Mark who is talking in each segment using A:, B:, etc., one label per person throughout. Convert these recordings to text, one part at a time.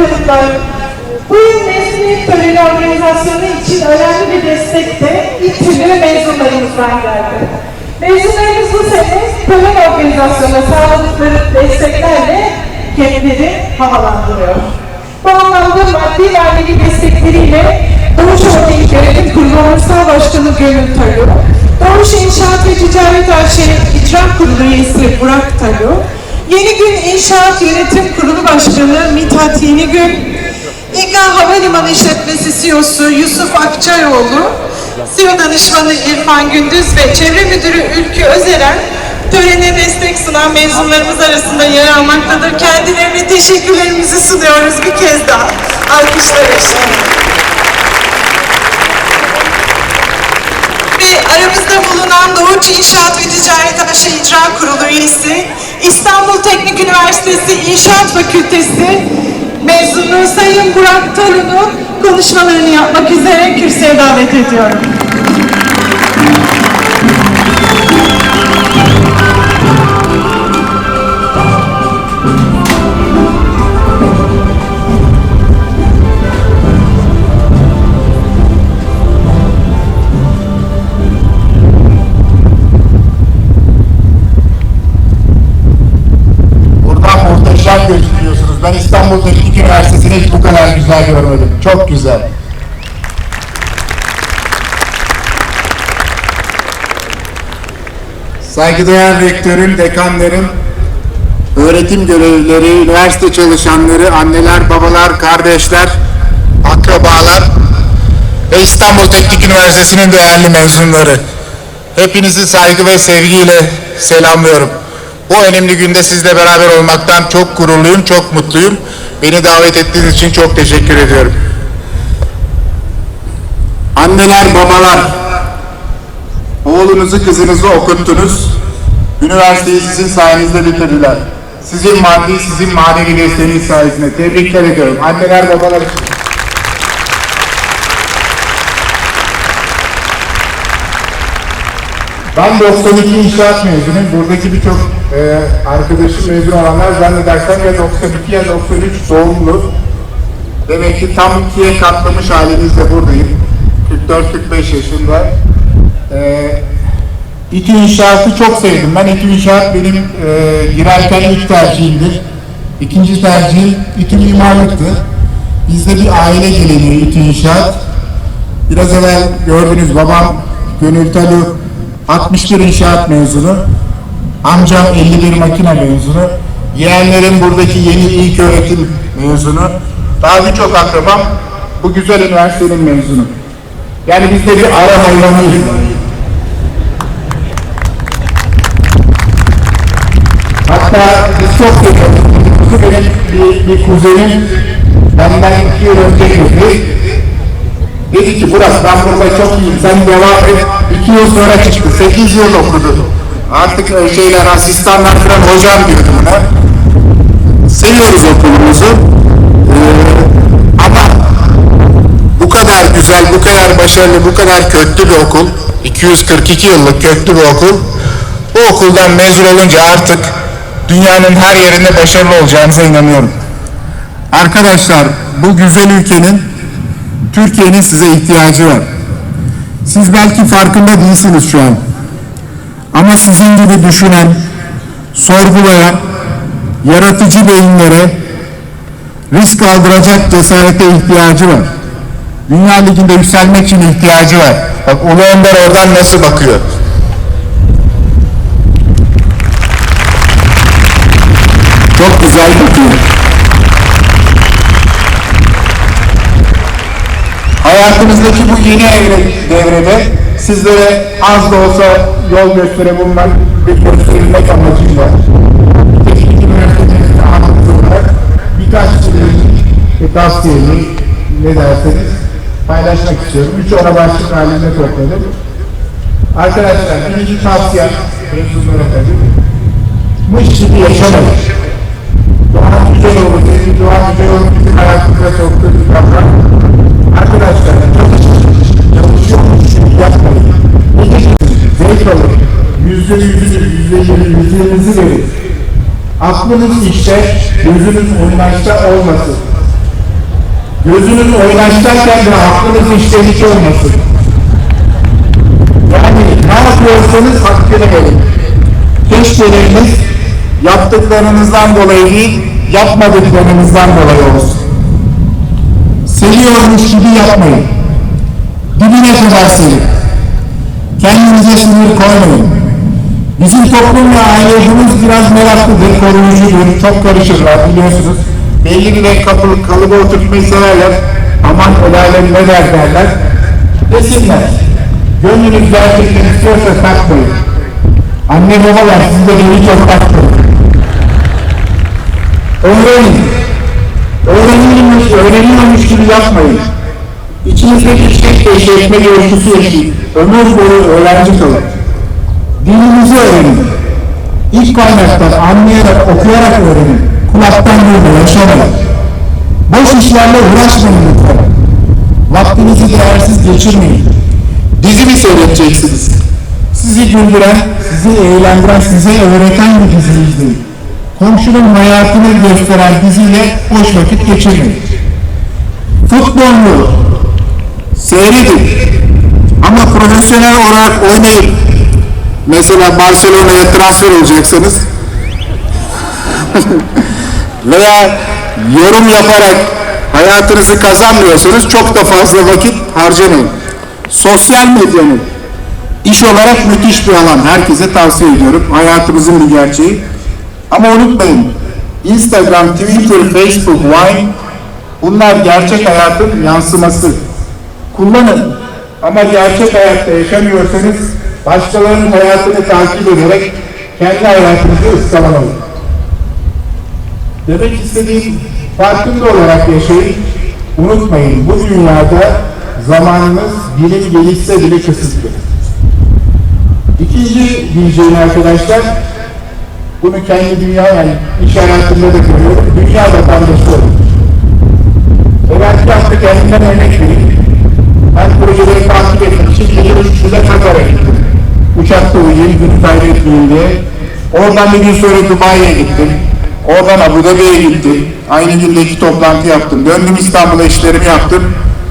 A: konuklar, bu yıl mezuniyet töreni organizasyonu için önemli bir destek de İTÜ'lü mezunlarımızdan geldi. Mezunlarımız bu sene tören organizasyonuna sağladıkları desteklerle kendileri havalandırıyor. Bu anlamda maddi manevi destekleriyle Doğuş Holding Yönetim Kurulu Onursal Başkanı Gönül Talu, Doğuş İnşaat ve Ticaret AŞ İcra Kurulu üyesi Burak Talu, Yeni Gün İnşaat Yönetim Kurulu Başkanı Mithat Yenigün, İGA Havalimanı İşletmesi CEO'su Yusuf Akçayoğlu, CEO danışmanı İrfan Gündüz ve Çevre Müdürü Ülkü Özeren, törene destek sunan mezunlarımız arasında yer almaktadır. Kendilerine teşekkürlerimizi sunuyoruz bir kez daha. Alkışlar eşliğinde. ve aramızda bulunan Doğuç İnşaat ve Ticaret AŞ İcra Kurulu üyesi, İstanbul Teknik Üniversitesi İnşaat Fakültesi mezunu Sayın Burak Torun'u konuşmalarını yapmak üzere kürsüye davet ediyorum.
B: Kadar güzel görmedim. Çok güzel. Saygıdeğer rektörüm, dekanlarım, öğretim görevlileri, üniversite çalışanları, anneler, babalar, kardeşler, akrabalar ve İstanbul Teknik Üniversitesi'nin değerli mezunları. Hepinizi saygı ve sevgiyle selamlıyorum. Bu önemli günde sizle beraber olmaktan çok gururluyum, çok mutluyum. Beni davet ettiğiniz için çok teşekkür ediyorum. Anneler, babalar, oğlunuzu, kızınızı okuttunuz. Üniversiteyi sizin sayenizde bitirdiler. Sizin maddi, sizin manevi desteğiniz sayesinde. Tebrikler ediyorum. Anneler, babalar için. Ben 92 inşaat mezunuyum. Buradaki birçok e, arkadaşım mezun olanlar zannedersem ya 92 ya 93 doğumlu. Demek ki tam ikiye katlamış halinizle buradayım. 44-45 yaşında. E, İTÜ İnşaat'ı çok sevdim. Ben İTÜ İnşaat benim e, girerken ilk tercihimdir. İkinci tercihim İTÜ Mimarlık'tı. Bizde bir aile geleneği İTÜ İnşaat. Biraz evvel gördünüz babam Gönül Talu 61 inşaat mezunu. Amcam 51 makine mezunu. Yeğenlerim buradaki yeni ilk öğretim mezunu. Daha birçok akrabam bu güzel üniversitenin mezunu. Yani biz de bir ara hayvanıyız. Hatta biz çok seviyoruz. Benim bir, bir kuzenim benden iki yıl önce girdi. Dedi ki Burak ben burada çok iyiyim sen devam et. İki yıl sonra çıktı. Sekiz yıl okudu. Artık şeyler asistanlar falan hocam diyordu buna. Seviyoruz okulumuzu. Ee, ama bu kadar güzel, bu kadar başarılı, bu kadar köklü bir okul. 242 yıllık köklü bir okul. Bu okuldan mezun olunca artık dünyanın her yerinde başarılı olacağınıza inanıyorum. Arkadaşlar bu güzel ülkenin Türkiye'nin size ihtiyacı var. Siz belki farkında değilsiniz şu an. Ama sizin gibi düşünen, sorgulayan, yaratıcı beyinlere risk aldıracak cesarete ihtiyacı var. Dünya Ligi'nde yükselmek için ihtiyacı var. Bak Ulu Önder oradan nasıl bakıyor? Çok güzel bakıyor. Hayatınızdaki bu yeni evre, devrede sizlere az da olsa yol gösterebilmek ve gösterilmek amacıyla Teknik Üniversitemizde anlatı olarak birkaç e, tavsiyemi ne derseniz paylaşmak istiyorum. Üç ana başlık halinde topladım. Arkadaşlar birinci tavsiye mezunlara tabii. Mış gibi yaşamayın. Doğan senin doğan güzel olur, bizim hayatımıza soktuğu bir kavram. Aklınız işte, gözünüz oynaşta olmasın. Gözünüz oynaşlarken de aklınız işte hiç olmasın. Yani ne yapıyorsanız hakkını verin. Keşkeleriniz yaptıklarınızdan dolayı değil, yapmadıklarınızdan dolayı olsun. Seviyormuş gibi yapmayın. Dibine kadar sevin. Kendinize sınır koymayın. Bizim toplum ve aile yapımız biraz meraklıdır, koruyucudur, çok karışırlar biliyorsunuz. Belli bir renk kapı, kalıba oturtmayı severler. Aman el alem ne der derler. Desinler. Gönlünüz gerçekten istiyorsa takmayın. Anne babalar siz de beni çok takmayın. Öğrenin. Öğrenilmiş, öğreniyormuş gibi yapmayın. İçinizdeki şek ve şekme görüntüsü yaşayın. Ömür boyu öğrenci kalın. Dilinizi öğrenin. İlk kaynaktan anlayarak, okuyarak öğrenin. Kulaktan değil, yaşamayın. Boş işlerle uğraşmayın lütfen. Vaktinizi değersiz geçirmeyin. Dizi mi seyredeceksiniz? Sizi güldüren, sizi eğlendiren, size öğreten bir dizi izleyin. Komşunun hayatını gösteren diziyle boş vakit geçirmeyin. Futbol mu? Seyredin. Ama profesyonel olarak oynayın. Mesela Barcelona'ya transfer olacaksanız veya yorum yaparak hayatınızı kazanmıyorsanız çok da fazla vakit harcamayın. Sosyal medyanın iş olarak müthiş bir alan. Herkese tavsiye ediyorum. Hayatımızın bir gerçeği. Ama unutmayın. Instagram, Twitter, Facebook, Vine bunlar gerçek hayatın yansıması. Kullanın. Ama gerçek hayatta yaşamıyorsanız başkalarının hayatını takip ederek kendi hayatınızı ıskalamayın. Demek istediğim farkında olarak yaşayın. Unutmayın bu dünyada zamanınız bilim gelişse bile kısıtlı. İkinci diyeceğim arkadaşlar, bunu kendi dünya yani iş hayatında da görüyorum, dünya vatandaşı olun. Evvelki hafta kendimden örnek vereyim. Ben projeleri takip etmek için gece üçüncüde Katar'a gittim. Uçakta uyuyayım, günü kaybetmeyeyim diye. Oradan bir gün sonra Dubai'ye gittim. Oradan Abu Dhabi'ye gittim. Aynı günde iki toplantı yaptım. Döndüm İstanbul'a işlerimi yaptım.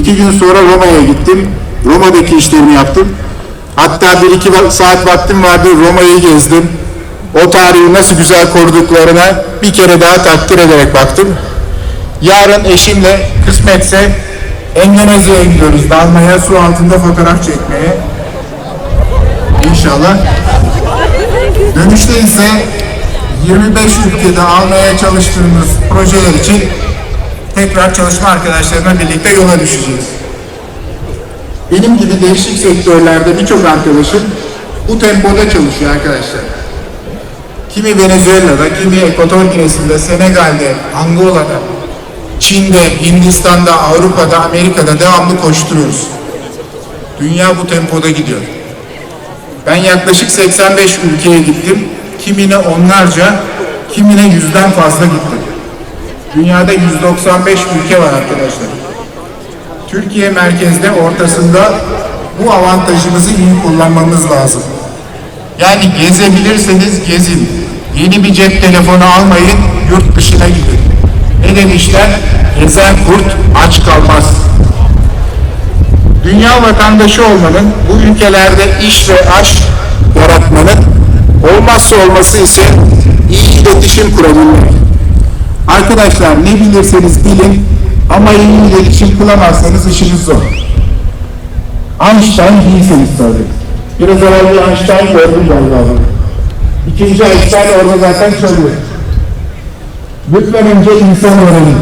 B: İki gün sonra Roma'ya gittim. Roma'daki işlerimi yaptım. Hatta bir iki saat vaktim vardı Roma'yı gezdim. O tarihi nasıl güzel koruduklarına bir kere daha takdir ederek baktım. Yarın eşimle kısmetse Endonezya'ya gidiyoruz. Dalmaya, su altında fotoğraf çekmeye. İnşallah. Dönüşte ise 25 ülkede almaya çalıştığımız projeler için tekrar çalışma arkadaşlarımla birlikte yola düşeceğiz. Benim gibi değişik sektörlerde birçok arkadaşım bu tempoda çalışıyor arkadaşlar. Kimi Venezuela'da, kimi Ekvator Ginesi'nde, Senegal'de, Angola'da, Çin'de, Hindistan'da, Avrupa'da, Amerika'da devamlı koşturuyoruz. Dünya bu tempoda gidiyor. Ben yaklaşık 85 ülkeye gittim. Kimine onlarca, kimine yüzden fazla gittim. Dünyada 195 ülke var arkadaşlar. Türkiye merkezde ortasında bu avantajımızı iyi kullanmamız lazım. Yani gezebilirseniz gezin. Yeni bir cep telefonu almayın, yurt dışına gidin. Ne demişler? Gezen kurt aç kalmaz. Dünya vatandaşı olmanın, bu ülkelerde iş ve aş yaratmanın olmazsa olması ise iyi iletişim kurabilmek. Arkadaşlar ne bilirseniz bilin ama iyi iletişim kuramazsanız işiniz zor. Einstein değilseniz tabii. Biraz evvel Einstein gördüm galiba. İkinci Einstein orada zaten çalıyor. Lütfen önce insan öğrenin.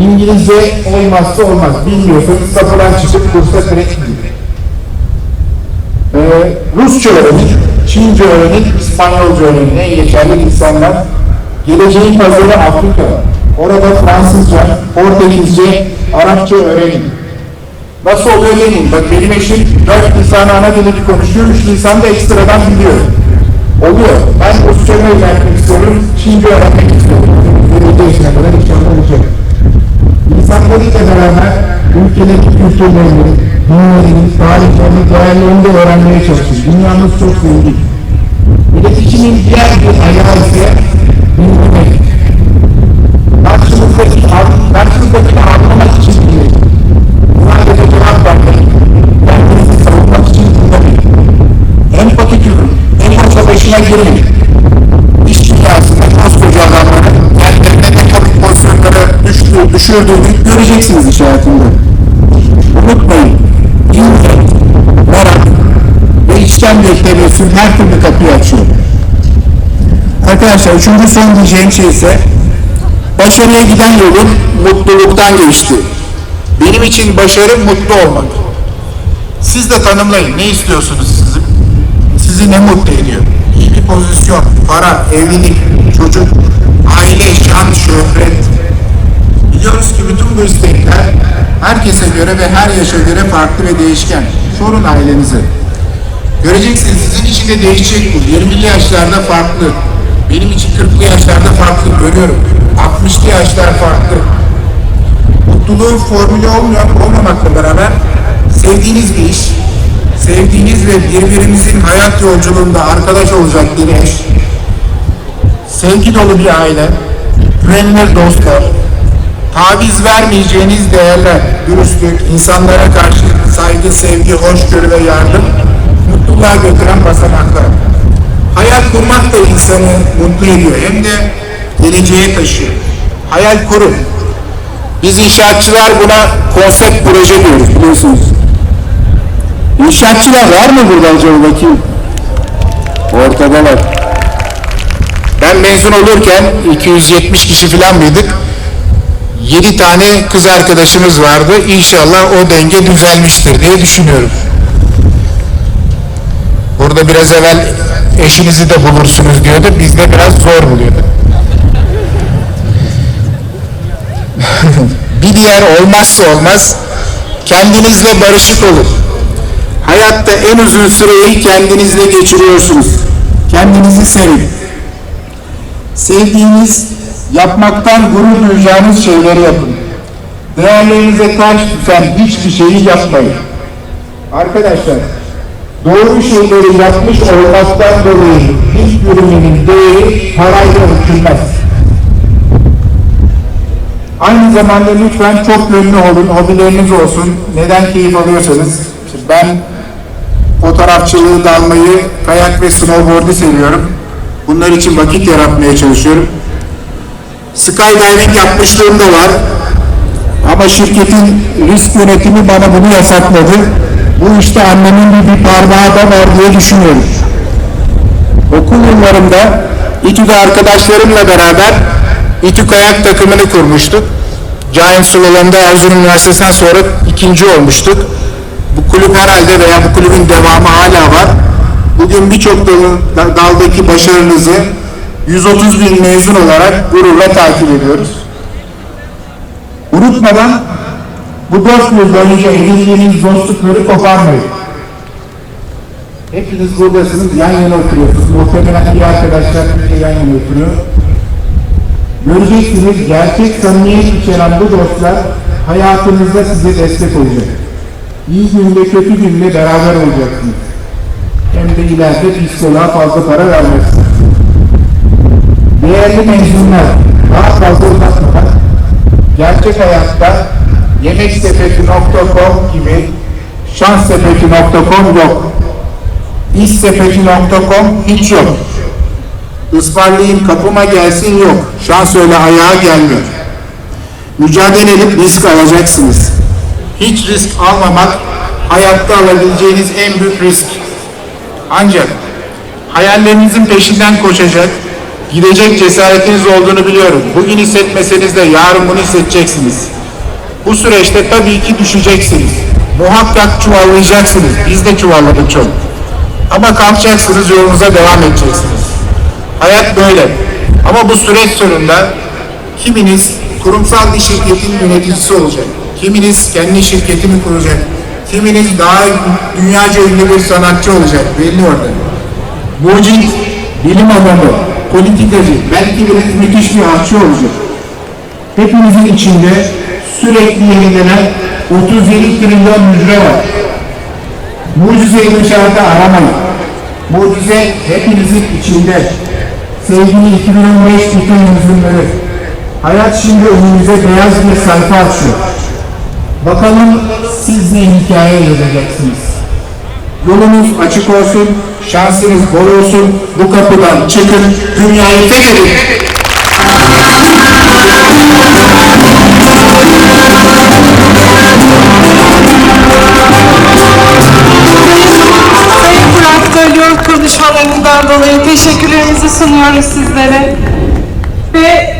B: İngilizce olmazsa olmaz. Bilmiyorsanız kapıdan çıkıp kursa gidin. Ee, Rusça öğrenin, Çince öğrenin, İspanyolca öğrenin. En geçerli insanlar. Geleceğin pazarı Afrika. Orada Fransızca, Portekizce, Arapça öğrenin. Nasıl oluyor demeyin. Bak benim eşim dört lisanı ana dilini konuşuyor, üç lisan da ekstradan biliyor. Oluyor. Ben Rusça'yı öğrenmek istiyorum, Çince öğrenmek istiyorum. İnsanlarıyla beraber ülkenin kültürlerini, dinlerini, tarihlerini, değerlerini de öğrenmeye çalışın. Dünyamız çok zengin. İletişimin diğer bir ayağı ise dinlemek. Karşımızdaki, karşımızdakini anlamak için dinleyin. Sadece cevap vermeyin. Kendinizi savunmak için dinlemeyin. Empati kurun. En fazla başına girmeyin. İş dünyasında koskoca adamların kendilerine ne komik pozisyonlara düştüğü, düşürdüğünü göreceksiniz iş hayatında. Unutmayın, illet, merak ve içten bir tebessüm her türlü kapıyı açıyor. Arkadaşlar üçüncü son diyeceğim şey ise başarıya giden yolun mutluluktan geçti. Benim için başarı mutlu olmak. Siz de tanımlayın ne istiyorsunuz sizin? Sizi ne mutlu ediyor? İyi bir pozisyon, para, evlilik, çocuk, aile, şan, şöhret. Biliyoruz ki bütün bu istekler herkese göre ve her yaşa göre farklı ve değişken. Sorun ailenize. Göreceksiniz sizin için de değişecek bu. 20'li yaşlarda farklı. Benim için 40'lı yaşlarda farklı görüyorum. 60'lı yaşlar farklı. Mutluluğun formülü olmuyor, olmamakla beraber sevdiğiniz bir iş, sevdiğiniz ve birbirinizin hayat yolculuğunda arkadaş olacak bir eş, sevgi dolu bir aile, güvenilir dostlar, taviz vermeyeceğiniz değerler, dürüstlük, insanlara karşı saygı, sevgi, hoşgörü ve yardım, mutluluğa götüren basamaklar. Hayal kurmak da insanı mutlu ediyor, hem de geleceğe taşıyor. Hayal kurun. Biz inşaatçılar buna konsept proje diyoruz biliyorsunuz. İnşaatçılar var mı burada acaba bakayım? Ortadalar. Ben mezun olurken 270 kişi falan mıydık? 7 tane kız arkadaşımız vardı. İnşallah o denge düzelmiştir diye düşünüyorum. Burada biraz evvel eşinizi de bulursunuz diyordu. Biz de biraz zor buluyorduk. bir diğer olmazsa olmaz kendinizle barışık olun. Hayatta en uzun süreyi kendinizle geçiriyorsunuz. Kendinizi sevin. Sevdiğiniz, yapmaktan gurur duyacağınız şeyleri yapın. Değerlerinize ters düşen hiçbir şeyi yapmayın. Arkadaşlar, doğru şeyleri yapmış olmaktan dolayı hiçbirinin değeri parayla ölçülmez. Aynı zamanda lütfen çok yönlü olun, hobileriniz olsun. Neden keyif alıyorsanız. İşte ben fotoğrafçılığı dalmayı, kayak ve snowboard'u seviyorum. Bunlar için vakit yaratmaya çalışıyorum. Skydiving yapmışlığım da var. Ama şirketin risk yönetimi bana bunu yasakladı. Bu işte annemin bir, bir parmağı da var diye düşünüyorum. Okul yıllarımda İTÜ'de arkadaşlarımla beraber İTÜ kayak takımını kurmuştuk. Giant Slalom'da Erzurum Üniversitesi'nden sonra ikinci olmuştuk. Bu kulüp herhalde veya bu kulübün devamı hala var. Bugün birçok daldaki başarınızı 130 bin mezun olarak gururla takip ediyoruz. Unutmadan bu dört yıl boyunca edindiğiniz dostlukları koparmayın. Hepiniz buradasınız, yan yana oturuyorsunuz. Muhtemelen iyi arkadaşlar bir yan yana oturuyor. Göreceksiniz gerçek samimiyet içeren bu dostlar hayatınızda size destek olacak. İyi günde kötü günde beraber olacaksınız. Hem de ileride psikoloğa fazla para vermezsiniz. Değerli mezunlar, daha fazla uzatmadan gerçek hayatta yemeksepeti.com gibi şanssepeti.com yok. İşsepeti.com hiç yok. Ismarlayayım kapıma gelsin yok. Şans öyle ayağa gelmiyor. Mücadele edip risk alacaksınız. Hiç risk almamak hayatta alabileceğiniz en büyük risk. Ancak hayallerinizin peşinden koşacak, gidecek cesaretiniz olduğunu biliyorum. Bugün hissetmeseniz de yarın bunu hissedeceksiniz. Bu süreçte tabii ki düşeceksiniz. Muhakkak çuvallayacaksınız. Biz de çuvalladık çok. Ama kalkacaksınız, yolunuza devam edeceksiniz. Hayat böyle. Ama bu süreç sonunda kiminiz kurumsal bir şirketin yöneticisi olacak. Kiminiz kendi şirketini kuracak. Kiminiz daha dünyaca ünlü bir sanatçı olacak. Belli orada. Mucit, bilim adamı, politikacı, belki biriniz müthiş bir aşçı olacak. Hepinizin içinde sürekli yenilenen 37 trilyon hücre var. Mucizeyi dışarıda aramayın. Mucize hepinizin içinde. Sevgili 2015 bütün yüzünleri. Hayat şimdi önümüze beyaz bir sayfa açıyor. Bakalım siz ne hikaye yazacaksınız. Yolunuz açık olsun, şansınız bol olsun. Bu kapıdan çıkın, dünyayı fethedin.
A: Konuşmalarından dolayı teşekkürlerimizi sunuyoruz sizlere. Ve